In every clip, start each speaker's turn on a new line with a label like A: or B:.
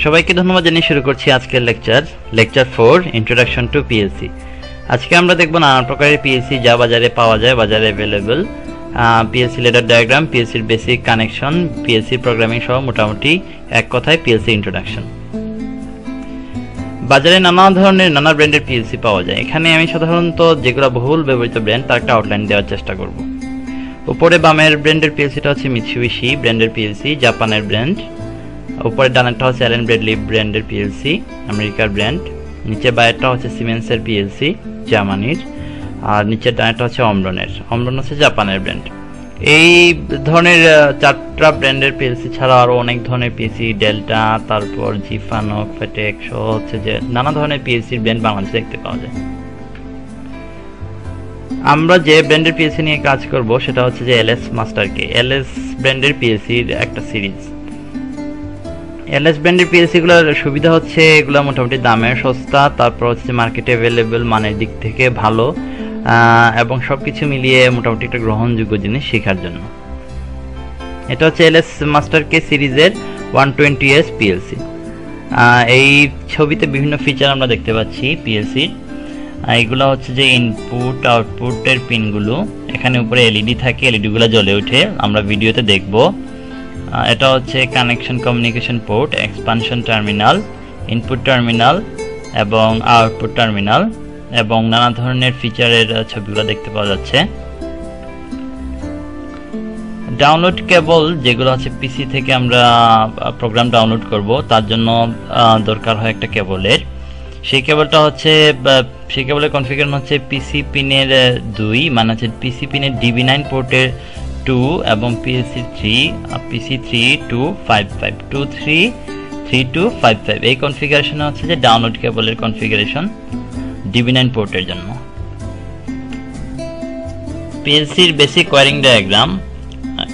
A: সবাইকে ধন্যবাদ জানিয়ে শুরু করছি আজকের lecture lecture four introduction to PLC আজকে আমরা দেখব নানান প্রকারের পিএসসি যা বাজারে পাওয়া যায়, বাজারে অ্যাভেলেবল পিএসসি লেটার ডায়াগ্রাম পিএসসির বেসিক কানেকশন পিএসসি প্রোগ্রামিং সহ মোটামুটি এক কথায় পিএসসি ইন্ট্রোডাকশন বাজারে নানা ধরনের, নানা ব্র্যান্ডের পিএলসি পাওয়া যায়। এখানে আমি সাধারণত যেগুলো বহুল ব্যবহৃত ব্র্যান্ড তার একটা আউটলাইন দেওয়ার চেষ্টা করব। উপরে বামের ব্র্যান্ডের পিএলসিটা হচ্ছে মিৎসুবিশি ব্র্যান্ডের পিএলসি জাপানের ব্র্যান্ড উপরে ডানেরটা হচ্ছে অ্যালেন ব্রেডলি ব্র্যান্ডের পিএলসি আমেরিকার ব্র্যান্ড। নিচে বাইরেরটা হচ্ছে সিমেন্সের পিএলসি জার্মানির। আর নিচের ডানেরটা হচ্ছে অমরনের অমরন হচ্ছে জাপানের ব্র্যান্ড। এই ধরনের চারটা ব্র্যান্ডের পিএলসি ছাড়া আরও অনেক ধরনের পিএসি ডেল্টা তারপর জিফানক ফেটেক সহ হচ্ছে যে নানা ধরনের পিএসসির ব্র্যান্ড বাংলাদেশে দেখতে পাওয়া যায়। আমরা যে ব্র্যান্ডের পিএসসি নিয়ে কাজ করব, সেটা হচ্ছে যে এলএস মাস্টারকে এলএস ব্র্যান্ডের পিএসসির একটা সিরিজ। এলএস ব্র্যান্ডের পিএসসিগুলোর সুবিধা হচ্ছে এগুলো মোটামুটি দামে সস্তা, তারপর হচ্ছে মার্কেটে অ্যাভেলেবেল মানের দিক থেকে ভালো এবং সব কিছু মিলিয়ে মোটামুটি একটা গ্রহণযোগ্য জিনিস শেখার জন্য। এটা হচ্ছে এলএস মাস্টার কে সিরিজের ওয়ান টোয়েন্টি এস পিএলসি। এই ছবিতে বিভিন্ন ফিচার আমরা দেখতে পাচ্ছি পিএলসির এইগুলো হচ্ছে যে ইনপুট আউটপুটের পিনগুলো এখানে উপরে এলইডি থাকে এলইডিগুলো জ্বলে ওঠে। আমরা ভিডিওতে দেখব। এটা হচ্ছে connection communication port expansion terminal input terminal এবং আউটপুট টার্মিনাল এবং নানা ধরনের ফিচারের ছবিগুলো দেখতে পাওয়া যাচ্ছে। ডাউনলোড কেবল যেগুলো হচ্ছে পিসি থেকে আমরা প্রোগ্রাম ডাউনলোড করব, তার জন্য দরকার হয় একটা কেবলের সেই কেবলটা হচ্ছে সেই কেবলের কনফিগারেশন হচ্ছে পিসি পিনের দুই মানে হচ্ছে পিসি পিনের ডিবি নাইন পোর্টের টু এবং PLC three PC three two five five two three three two five five এই কনফিগারেশন হচ্ছে যে ডাউনলোড কেবলের কনফিগারেশন ডিবি নাইন পোর্টের জন্য। পিএলসির বেসিক ওয়ারিং ডায়াগ্রাম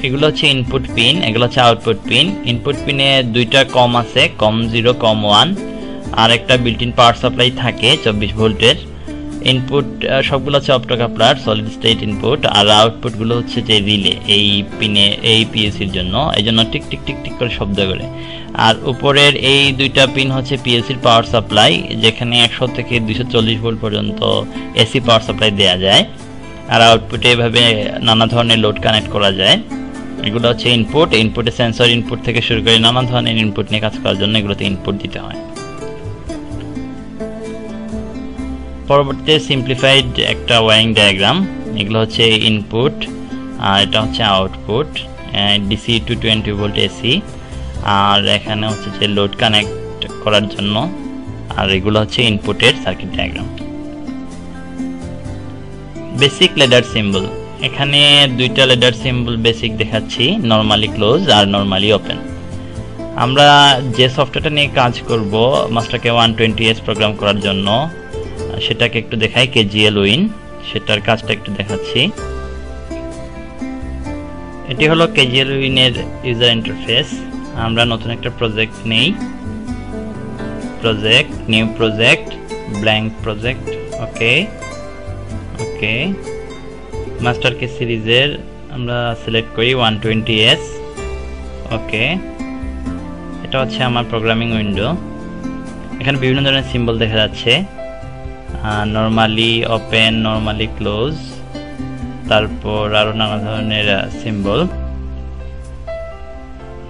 A: এগুলো হচ্ছে ইনপুট পিন এগুলো হচ্ছে আউটপুট পিন ইনপুট পিনে দুইটা কম আছে কম জিরো কম ওয়ান আর একটা বিল্ট ইন পাওয়ার সাপ্লাই থাকে, চব্বিশ ভোল্টের। ইনপুট সবগুলো হচ্ছে অপটোকাপলার সলিড স্টেট ইনপুট আর আউটপুটগুলো হচ্ছে যে রিলে এই পিনে এই পিএসির জন্য। এই জন্য টিক টিক টিক টিক করে শব্দ করে। আর উপরের এই দুইটা পিন হচ্ছে পিএসির পাওয়ার সাপ্লাই যেখানে একশো থেকে দুইশো চল্লিশ ভোল্ট পর্যন্ত এসি পাওয়ার সাপ্লাই দেওয়া যায়। আর আউটপুটে এভাবে নানা ধরনের লোড কানেক্ট করা যায়। এগুলো হচ্ছে ইনপুট ইনপুটে সেন্সর ইনপুট থেকে শুরু করে নানা ধরনের ইনপুট নিয়ে কাজ করার জন্য এগুলোতে ইনপুট দিতে হয়। পরবর্তীতে সিম্পলিফাইড একটা ওয়ারিং ডায়াগ্রাম এগুলো হচ্ছে ইনপুট আর এটা হচ্ছে output DC two twenty volt AC আর এখানে হচ্ছে যে লোড কানেক্ট করার জন্য, আর এগুলো হচ্ছে ইনপুটের circuit diagram basic ladder symbol এখানে দুইটা লেডার সিম্বল বেসিক দেখাচ্ছি নর্মালি ক্লোজ আর নর্মালি ওপেন আমরা যে সফটওয়্যারটা নিয়ে কাজ করব মাস্টারকে ওয়ান টোয়েন্টি এস প্রোগ্রাম করার জন্য সেটাকে একটু দেখাই কেজিএল উইন সেটার কাজটা একটু দেখাচ্ছি। এটি হলো কেজিএল উইনের ইউজার ইন্টারফেস আমরা নতুন একটা প্রজেক্ট নেই। Project new project blank project okay okay master K সিরিজের আমরা সিলেক্ট করি ওয়ান টোয়েন্টি এস ওকে এটা হচ্ছে আমার প্রোগ্রামিং উইন্ডো এখানে বিভিন্ন ধরনের সিম্বল দেখা যাচ্ছে। নর্মালি ওপেন নর্মালি ক্লোজ তারপর আরও নানা ধরনের সিম্বল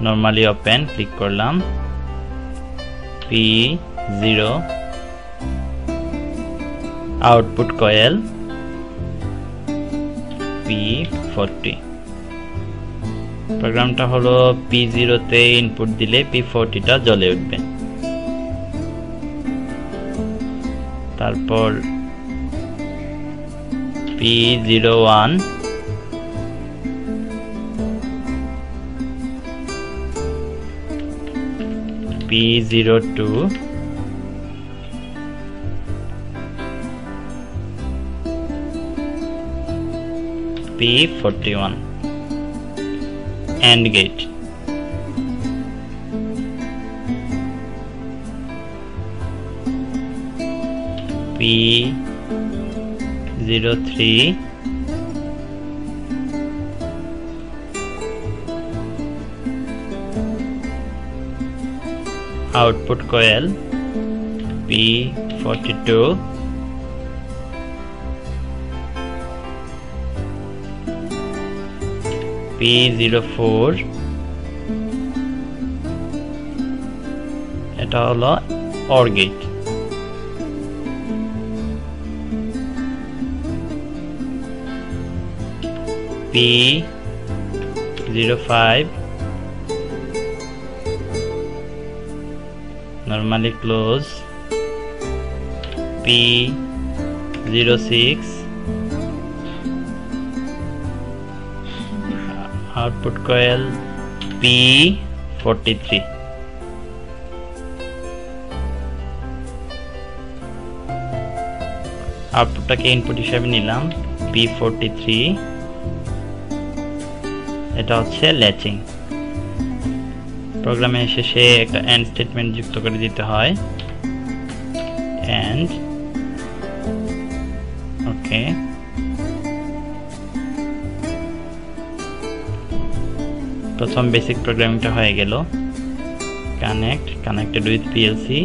A: নর্মালি ওপেন ক্লিক করলাম। P zero output coil P forty প্রোগ্রামটা হলো পি জিরোতে ইনপুট দিলে পি ফোরটিটা জ্বলে উঠবে। তারপর P zero one P zero two P forty one and gate P zero three output coil P42 P04 এটা হলো OR gate P05 normally close P06 output coil P43 আউটপুটটাকে ইনপুট হিসাবে নিলাম P43 এটা হচ্ছে ল্যাচিং প্রোগ্রামে শেষে একটা এন্ড স্টেটমেন্ট যুক্ত করে দিতে হয়। এন্ড ওকে প্রথম বেসিক প্রোগ্রামিংটা হয়ে গেল। Connect connected with PLC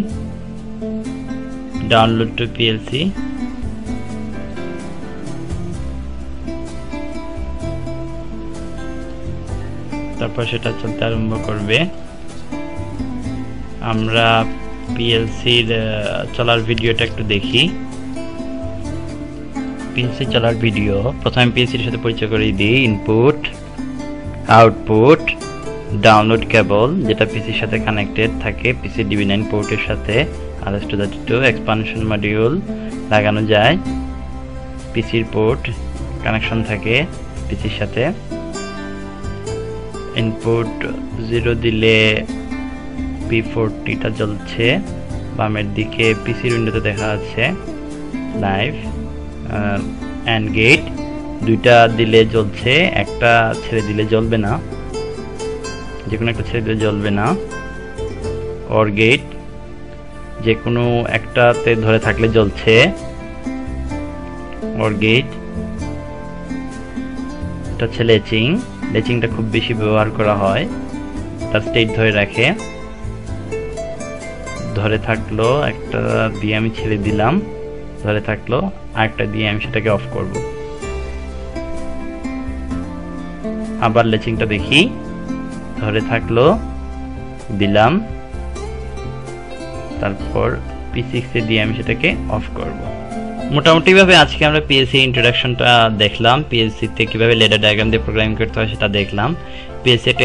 A: download to PLC তারপর সেটা চলতে আরম্ভ করবে। আমরা পিএলসির চলার ভিডিওটা একটু দেখি। পিএলসি চলার ভিডিও। প্রথমে পিএলসির সাথে পরিচয় করে দিই। ইনপুট আউটপুট ডাউনলোড কেবল যেটা পিসির সাথে কানেক্টেড থাকে। পিসি ডিবি নাইন পোর্টের সাথে। RS two thirty two expansion module লাগানো যায়। পিসির পোর্ট কানেকশন থাকে পিসির সাথে। ইনপুট জিরো দিলে পি ফোরটিটা জ্বলছে। বামের দিকে পিসির উইন্ডোতে দেখা যাচ্ছে লাইভ অ্যান্ড গেট দুইটা দিলে জ্বলছে, একটা ছেড়ে দিলে জ্বলবে না। যে কোনো একটা ছেড়ে দিলে জ্বলবে না। অর গেট যে কোনো একটাতে ধরে থাকলে জ্বলছে। অর গেট এটা হচ্ছে লেচিং। লেচিংটা খুব বেশি ব্যবহার করা হয়। তার স্টেট ধরে রাখে। ধরে থাকল একটা দিয়ে আমি ছেড়ে দিলাম। ধরে থাকল, আরেকটা দিয়ে আমি সেটাকে অফ করব। আবার লেচিংটা দেখি। ধরে থাকল, দিলাম। তারপর পি সিক্সে দিয়ে আমি সেটাকে অফ করব। মোটামুটিভাবে আজকে আমরা পিএসসি ইন্ট্রোডাকশনটা দেখলাম। পিএসসি তে কীভাবে লেডার ডায়াগ্রাম দিয়ে প্রোগ্রামিং করতে হয় সেটা দেখলাম। পিএসসি একটা